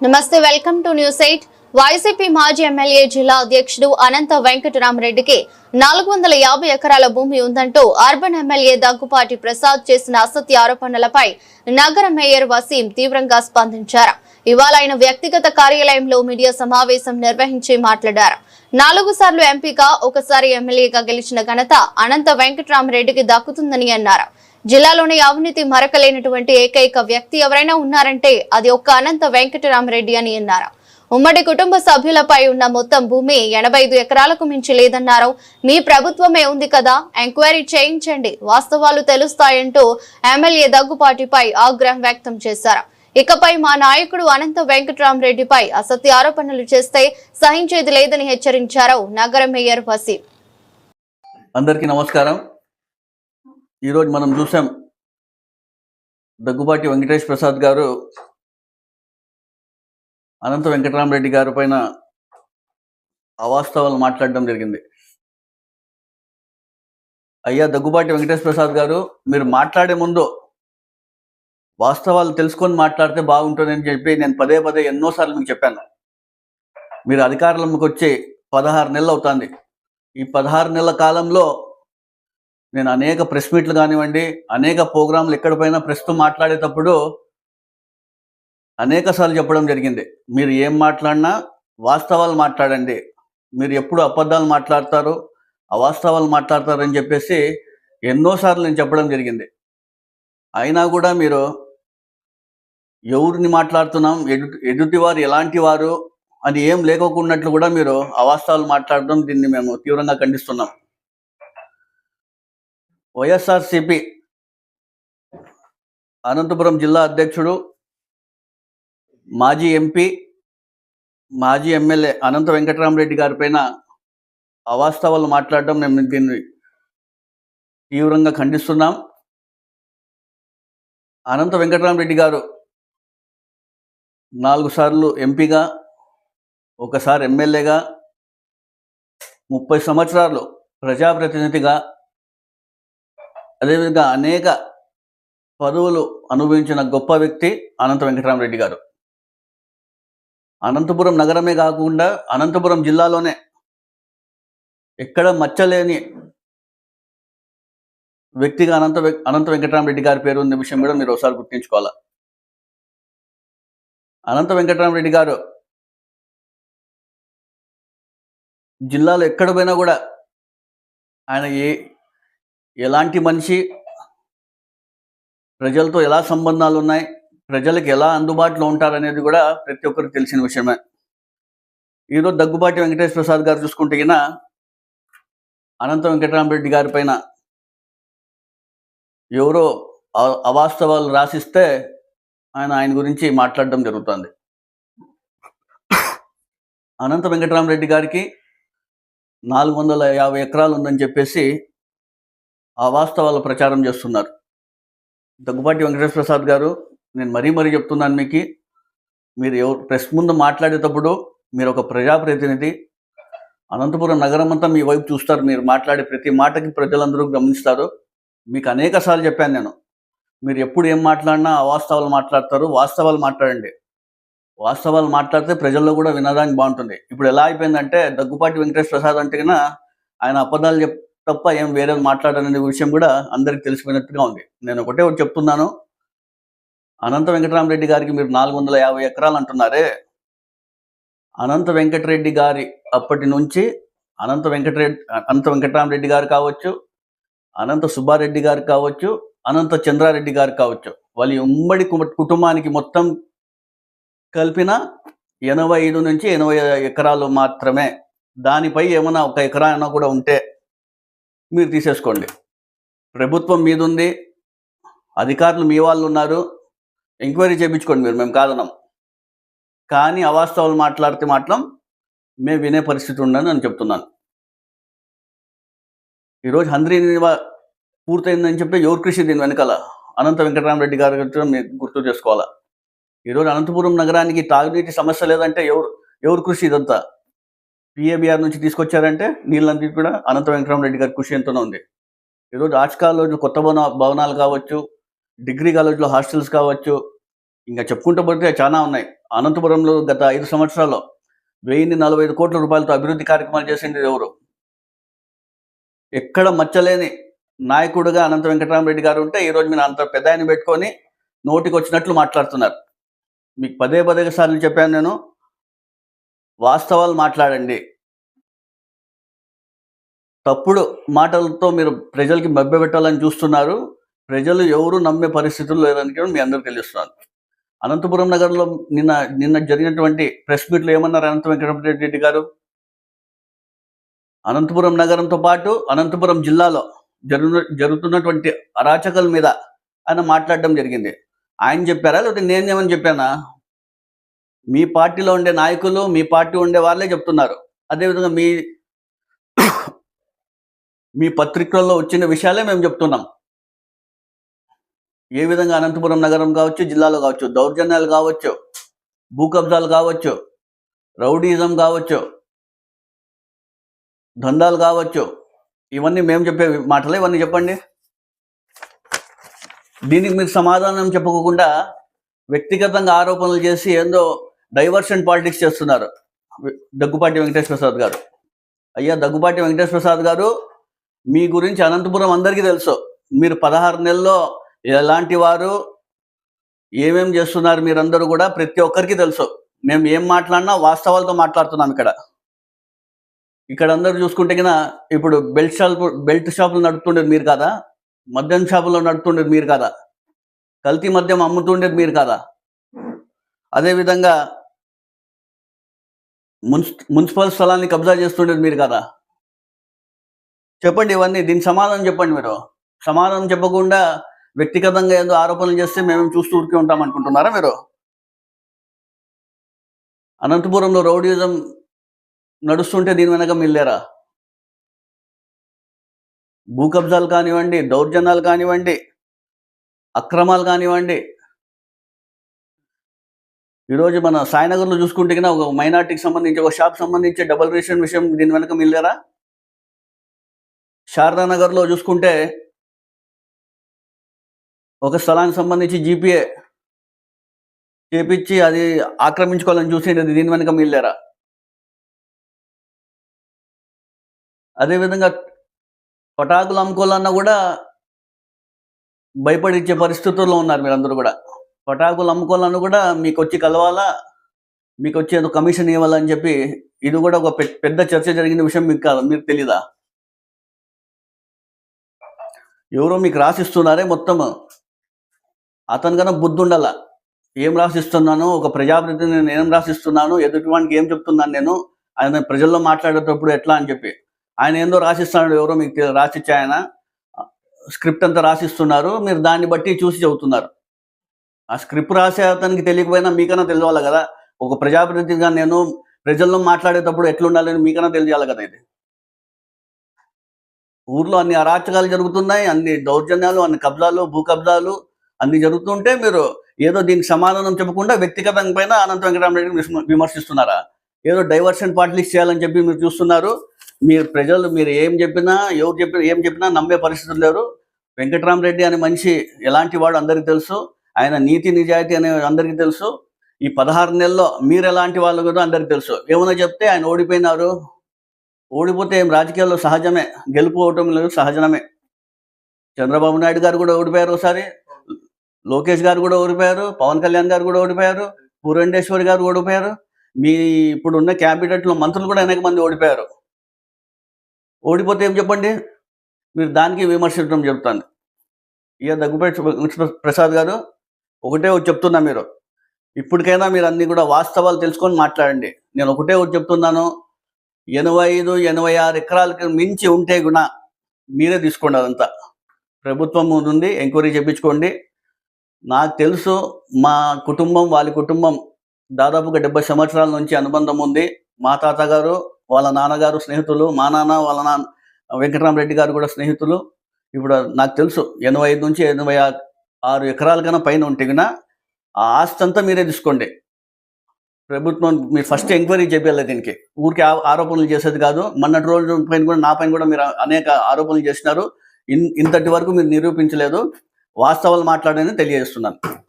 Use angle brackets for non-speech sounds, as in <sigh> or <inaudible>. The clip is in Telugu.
నమస్తే welcome to News Eight. YCP మాజీ ఎమ్మెల్యే జిల్లా అధ్యక్షుడు అనంత వెంకటరామరెడ్డికి నాలుగు వందల యాభై ఎకరాల భూమి ఉందంటూ అర్బన్ ఎమ్మెల్యే దగ్గుపాటి ప్రసాద్ చేసిన అసత్య ఆరోపణలపై నగర మేయర్ వసీం తీవ్రంగా స్పందించారు. ఇవాళ ఆయన వ్యక్తిగత కార్యాలయంలో మీడియా సమావేశం నిర్వహించి మాట్లాడారు. నాలుగు సార్లు ఎంపీగా ఒకసారి ఎమ్మెల్యేగా గెలిచిన ఘనత అనంత వెంకటరామరెడ్డికి దక్కుతుందని అన్నారు. జిల్లాలోని అవినీతి మరకలేనటువంటి ఏకైక వ్యక్తి ఎవరైనా ఉన్నారంటే అది ఒక్క అనంత వెంకటరామరెడ్డి అని అన్నారు. ఉమ్మడి కుటుంబ సభ్యులపై ఉన్న మొత్తం భూమి ఎనభై ఐదు ఎకరాలకు మించి లేదన్నారు. మీ ప్రభుత్వమే ఉంది కదా ఎంక్వైరీ చేయించండి వాస్తవాలు తెలుస్తాయంటూ ఎమ్మెల్యే దగ్గుపాటిపై ఆగ్రహం వ్యక్తం చేశారు. ఇకపై మా నాయకుడు అనంత వెంకటరామరెడ్డిపై అసత్య ఆరోపణలు చేస్తే సహించేది లేదని హెచ్చరించారు నగర మేయర్ వసీం. అందరికీ నమస్కారం. ఈరోజు మనం చూసాం దగ్గుబాటి వెంకటేష్ ప్రసాద్ గారు అనంత వెంకటరామరెడ్డి గారి పైన అవాస్తవాలు మాట్లాడడం జరిగింది. అయ్యా దగ్గుబాటి వెంకటేష్ ప్రసాద్ గారు మీరు మాట్లాడే ముందు వాస్తవాలు తెలుసుకొని మాట్లాడితే బాగుంటుందని చెప్పి నేను పదే పదే ఎన్నోసార్లు మీకు చెప్పాను. మీరు అధికారంలోకి వచ్చి పదహారు నెలలు అవుతుంది. ఈ పదహారు నెలల కాలంలో నేను అనేక ప్రెస్ మీట్లు కానివ్వండి అనేక ప్రోగ్రాంలు ఎక్కడిపైనా ప్రెస్తో మాట్లాడేటప్పుడు అనేక సార్లు చెప్పడం జరిగింది. మీరు ఏం మాట్లాడినా వాస్తవాలు మాట్లాడండి. మీరు ఎప్పుడు అబద్ధాలు మాట్లాడతారు అవాస్తవాలు మాట్లాడతారు అని చెప్పేసి ఎన్నోసార్లు నేను చెప్పడం జరిగింది. అయినా కూడా మీరు ఎవరిని మాట్లాడుతున్నాం ఎదు ఎదుటివారు ఎలాంటి వారు అని ఏం లేకోకున్నట్లు కూడా మీరు అవాస్తవాలు మాట్లాడడం దీన్ని మేము తీవ్రంగా ఖండిస్తున్నాం. వైఎస్ఆర్సిపి అనంతపురం జిల్లా అధ్యక్షుడు మాజీ ఎంపీ మాజీ ఎమ్మెల్యే అనంత వెంకటరామరెడ్డి గారి పైన అవాస్తవాలు మాట్లాడడం మేము దీన్ని తీవ్రంగా ఖండిస్తున్నాం. అనంత వెంకటరామరెడ్డి గారు నాలుగు సార్లు ఎంపీగా ఒకసారి ఎమ్మెల్యేగా ముప్పై సంవత్సరాలు ప్రజాప్రతినిధిగా అదేవిధంగా అనేక పదవులు అనుభవించిన గొప్ప వ్యక్తి అనంత వెంకటరామరెడ్డి గారు. అనంతపురం నగరమే కాకుండా అనంతపురం జిల్లాలోనే ఎక్కడ మచ్చలేని వ్యక్తిగా అనంత అనంత వెంకటరామరెడ్డి గారి పేరు ఉన్న విషయం కూడా మీరు ఒకసారి గుర్తుంచుకోవాలి? అనంత వెంకటరామరెడ్డి గారు జిల్లాలో ఎక్కడ పోయినా కూడా ఆయన ఏ ఎలాంటి మనిషి ప్రజలతో ఎలా సంబంధాలు ఉన్నాయి ప్రజలకు ఎలా అందుబాటులో ఉంటారనేది కూడా ప్రతి ఒక్కరికి తెలిసిన విషయమే. ఈరోజు దగ్గుబాటి వెంకటేష్ ప్రసాద్ గారు చూసుకుంటే ఈయన అనంత వెంకటరామరెడ్డి గారి పైన ఎవరో అవాస్తవాలు రాసిస్తే ఆయన ఆయన గురించి మాట్లాడడం జరుగుతుంది. అనంత వెంకటరామరెడ్డి గారికి నాలుగు వందల యాభై ఎకరాలు ఉందని చెప్పేసి ఆ వాస్తవాలు ప్రచారం చేస్తున్నారు. దగ్గుపాటి వెంకటేశ్వర ప్రసాద్ గారు నేను మరీ మరీ చెప్తున్నాను మీకు. మీరు ఎవరు ప్రెస్ ముందు మాట్లాడేటప్పుడు మీరు ఒక ప్రజాప్రతినిధి. అనంతపురం నగరం అంతా మీ వైపు చూస్తారు మీరు మాట్లాడే ప్రతి మాటకి ప్రజలందరూ గమనిస్తారు. మీకు అనేక సార్లు చెప్పాను నేను. మీరు ఎప్పుడు ఏం మాట్లాడినా అవాస్తవాలు మాట్లాడతారు. వాస్తవాలు మాట్లాడండి. వాస్తవాలు మాట్లాడితే ప్రజల్లో కూడా వినడానికి బాగుంటుంది. ఇప్పుడు ఎలా అయిపోయిందంటే దగ్గుపాటి వెంకటేశ్వర ప్రసాద్ అంటే ఆయన అబద్ధాలు చెప్ తప్ప ఏం వేరే మాట్లాడాలనే విషయం కూడా అందరికి తెలిసిపోయినట్టుగా ఉంది. నేను ఒకటే ఒకటి చెప్తున్నాను. అనంత వెంకటరామరెడ్డి గారికి మీరు నాలుగు వందల యాభై ఎకరాలు అంటున్నారే? అనంత వెంకటరెడ్డి గారి అప్పటి నుంచి అనంత వెంకటరెడ్డి అనంత వెంకటరామరెడ్డి గారు కావచ్చు అనంత సుబ్బారెడ్డి గారు కావచ్చు అనంత చంద్రారెడ్డి గారు కావచ్చు వాళ్ళ ఉమ్మడి కుటుంబానికి మొత్తం కలిపిన ఎనభై ఐదు నుంచి ఎనభై ఎకరాలు మాత్రమే. దానిపై ఏమైనా ఒక ఎకరా అయినా కూడా ఉంటే మీరు తీసేసుకోండి. ప్రభుత్వం మీద ఉంది అధికారులు మీ వాళ్ళు ఉన్నారు ఎంక్వైరీ చేయించుకోండి మీరు మేము కాదనం. కానీ అవాస్తవాలు మాట్లాడితే మాత్రం మేము వినే పరిస్థితి ఉండని నేను చెప్తున్నాను. ఈరోజు హంద్రీ నివా- పూర్తయిందని చెప్పి ఎవరు కృషి దీని వెనకాల? అనంత వెంకటరామరెడ్డి గారు గురించి మీరు గుర్తు చేసుకోవాలా? ఈరోజు అనంతపురం నగరానికి తాగునీటి సమస్య లేదంటే ఎవరు ఎవరు కృషి ఇదంతా? పిఏబిఆర్ నుంచి తీసుకొచ్చారంటే నీళ్ళంతా కూడా అనంత వెంకటరామరెడ్డి గారి కృషి ఎంతోనే ఉంది. ఈరోజు ఆర్ట్స్ కాలేజ్లో కొత్త భవన భవనాలు కావచ్చు డిగ్రీ కాలేజ్లో హాస్టల్స్ కావచ్చు ఇంకా చెప్పుకుంటూ పోతే చాలా ఉన్నాయి. అనంతపురంలో గత ఐదు సంవత్సరాల్లో వెయ్యిన్ని నలభై ఐదు కోట్ల రూపాయలతో అభివృద్ధి కార్యక్రమాలు చేసింది ఎవరు? ఎక్కడ మచ్చలేని నాయకుడుగా అనంత వెంకటరామరెడ్డి గారు ఉంటే ఈరోజు మీరు అంత పెద్ద ఆయన పెట్టుకొని నోటికి వచ్చినట్లు మాట్లాడుతున్నారు. మీకు పదే పదే సార్లు చెప్పాను నేను వాస్తవాలు మాట్లాడండి. తప్పుడు మాటలతో మీరు ప్రజలకి మభ్యపెట్టాలని చూస్తున్నారు. ప్రజలు ఎవరు నమ్మే పరిస్థితులు లేదని కూడా మీ అందరూ తెలుస్తున్నారు అనంతపురం నగరంలో నిన్న నిన్న జరిగినటువంటి ప్రెస్ మీట్లో ఏమన్నారు అనంత వెంకటరెడ్డి గారు? అనంతపురం నగరంతో పాటు అనంతపురం జిల్లాలో జరుగు జరుగుతున్నటువంటి అరాచకల మీద ఆయన మాట్లాడడం జరిగింది. ఆయన చెప్పారా? లేకపోతే నేను ఏమని చెప్పానా? మీ పార్టీలో ఉండే నాయకులు మీ పార్టీ ఉండే వాళ్ళే చెప్తున్నారు. అదేవిధంగా మీ <coughs> మీ పత్రికల్లో వచ్చిన విషయాలే మేము చెప్తున్నాం. ఏ విధంగా అనంతపురం నగరం కావచ్చు జిల్లాలో కావచ్చు దౌర్జన్యాలు కావచ్చు భూ కబ్జాలు కావచ్చు రౌడీజం కావచ్చు దందాలు కావచ్చు ఇవన్నీ మేము చెప్పే మాటలే ఇవన్నీ చెప్పండి. దీనికి మీరు సమాధానం చెప్పకుండా వ్యక్తిగతంగా ఆరోపణలు చేసి ఏందో డైవర్షన్ పాలిటిక్స్ చేస్తున్నారు. దగ్గుపాటి వెంకటేశ్వర ప్రసాద్ గారు. అయ్యా దగ్గుపాటి వెంకటేశ్వర ప్రసాద్ గారు మీ గురించి అనంతపురం అందరికీ తెలుసు. మీరు పదహారు నెలల్లో ఎలాంటి వారు ఏమేం చేస్తున్నారు మీరందరూ కూడా ప్రతి ఒక్కరికి తెలుసు. మేము ఏం మాట్లాడినా వాస్తవాలతో మాట్లాడుతున్నాం ఇక్కడ. ఇక్కడ అందరూ చూసుకుంటే కినా ఇప్పుడు బెల్ట్ షాప్ బెల్ట్ షాపులు నడుపుతుండేది మీరు కదా? మద్యం షాపులో నడుపుతుండేది మీరు కదా? కల్తీ మద్యం అమ్ముతుండేది మీరు కదా? అదేవిధంగా మున్సి మున్సిపల్ స్థలాన్ని కబ్జా చేస్తుండేది మీరు కదా? చెప్పండి ఇవన్నీ దీని సమాధానం చెప్పండి మీరు. సమాధానం చెప్పకుండా వ్యక్తిగతంగా ఏదో ఆరోపణలు చేస్తే మేము చూస్తూ ఊరికే ఉంటాం అనుకుంటున్నారా మీరు? అనంతపురంలో రౌడీజం నడుస్తుంటే దీని వెనక మిల్లేరా భూ కబ్జాలు కానివ్వండి దౌర్జన్యాలు కానివ్వండి అక్రమాలు కానివ్వండి ఈరోజు మన సాయినగర్లో చూసుకుంటే కన్నా ఒక మైనార్టీకి సంబంధించి ఒక షాప్ సంబంధించి డబుల్ రేషన్ విషయం దీని వెనక మిల్లేరా శారదానగర్లో చూసుకుంటే ఒక స్థలానికి సంబంధించి జీపీఏ చేపించి అది ఆక్రమించుకోవాలని చూసి దీని వెనక మిల్లేరా అదేవిధంగా పటాకులు అమ్ముకోవాలన్నా కూడా భయపడిచ్చే పరిస్థితుల్లో ఉన్నారు మీరందరూ కూడా. పటాకులు అమ్ముకోవాలని కూడా మీకు వచ్చి కలవాలా? మీకు వచ్చి ఏదో కమిషన్ ఇవ్వాలని చెప్పి ఇది కూడా ఒక పెద్ద చర్చ జరిగిన విషయం మీకు కాదు మీకు తెలీదా? ఎవరో మీకు రాసిస్తున్నారే మొత్తం అతను కన్నా బుద్ధి ఉండాల? ఏం రాసిస్తున్నాను ఒక ప్రజాప్రతినిధి నేను ఏం రాసిస్తున్నాను ఎదుటివానికి ఏం చెప్తున్నాను నేను ఆయన ప్రజల్లో మాట్లాడేటప్పుడు ఎట్లా అని చెప్పి. ఆయన ఏందో రాసిస్తున్నాడు ఎవరో మీకు తె- ఆయన స్క్రిప్ట్ అంతా రాసిస్తున్నారు మీరు దాన్ని బట్టి చూసి చెబుతున్నారు. ఆ స్క్రిప్ట్ రాసే అతనికి తెలియకపోయినా మీకన్నా తెలియాలి కదా. ఒక ప్రజాప్రతినిధిగా నేను ప్రజల్లో మాట్లాడేటప్పుడు ఎట్లుండాలని మీకన్నా తెలియాలి కదా ఇది. ఊర్లో అన్ని అరాచకాలు జరుగుతున్నాయి అన్ని దౌర్జన్యాలు అన్ని కబ్జాలు భూ కబ్జాలు అన్ని జరుగుతుంటే మీరు ఏదో దీనికి సమాధానం చెప్పకుండా వ్యక్తిగతంగా పైన అనంత వెంకటరామరెడ్డిని విమర్శిస్తున్నారా? ఏదో డైవర్షన్ పార్టీలు చేయాలని చెప్పి మీరు చూస్తున్నారు. మీరు ప్రజలు మీరు ఏం చెప్పినా ఎవరు చెప్పినా ఏం చెప్పినా నమ్మే పరిస్థితులు లేరు. వెంకటరామరెడ్డి అనే మనిషి ఎలాంటి వాడు అందరికీ తెలుసు. ఆయన నీతి నిజాయితీ అనే అందరికీ తెలుసు. ఈ పదహారు నెలల్లో మీరు ఎలాంటి వాళ్ళు కూడా అందరికీ తెలుసు. ఏమైనా చెప్తే ఆయన ఓడిపోయినారు. ఓడిపోతే ఏం? రాజకీయాల్లో సహజమే. గెలుపు అవటం లేదు సహజమే. చంద్రబాబు నాయుడు గారు కూడా ఓడిపోయారు ఒకసారి. లోకేష్ గారు కూడా ఓడిపోయారు. పవన్ కళ్యాణ్ గారు కూడా ఓడిపోయారు. పురంధేశ్వరి గారు ఓడిపోయారు. మీ ఇప్పుడు ఉన్న క్యాబినెట్లో మంత్రులు కూడా అనేక మంది ఓడిపోయారు. ఓడిపోతే ఏం చెప్పండి? మీరు దానికి విమర్శించడం చెప్తాను. ఇక దగ్గుపేట ప్రసాద్ గారు ఒకటే ఒకటి చెప్తున్నా మీరు. ఇప్పటికైనా మీరు అన్ని కూడా వాస్తవాలు తెలుసుకొని మాట్లాడండి. నేను ఒకటే ఒకటి చెప్తున్నాను. ఎనభై ఐదు ఎనభై ఆరు ఎకరాలకి మించి ఉంటే కూడా మీరే తీసుకోండి అదంతా. ప్రభుత్వం ఉంది ఎంక్వైరీ చేయించుకోండి నాకు తెలుసు మా కుటుంబం వాళ్ళ కుటుంబం దాదాపుగా డెబ్బై సంవత్సరాల నుంచి అనుబంధం ఉంది. మా తాతగారు వాళ్ళ నాన్నగారు స్నేహితులు మా నాన్న వాళ్ళ నాన్న వెంకటరామరెడ్డి గారు కూడా స్నేహితులు. ఇప్పుడు నాకు తెలుసు ఎనభై ఐదు నుంచి ఎనభై ఆ- ఆరు ఎకరాల కన్నా పైన ఉంటే కన్నా ఆ ఆస్తి అంతా మీరే తీసుకోండి. ప్రభుత్వం మీరు ఫస్ట్ ఎంక్వైరీ చేయాలి దీనికి. ఊరికి ఆ- ఆరోపణలు చేసేది కాదు. మొన్నటి రోజు పైన కూడా నా పైన కూడా మీరు అనేక ఆరోపణలు చేసినారు. ఇన్ ఇంతటి వరకు మీరు నిరూపించలేదు. వాస్తవాలు మాట్లాడని తెలియజేస్తున్నాను.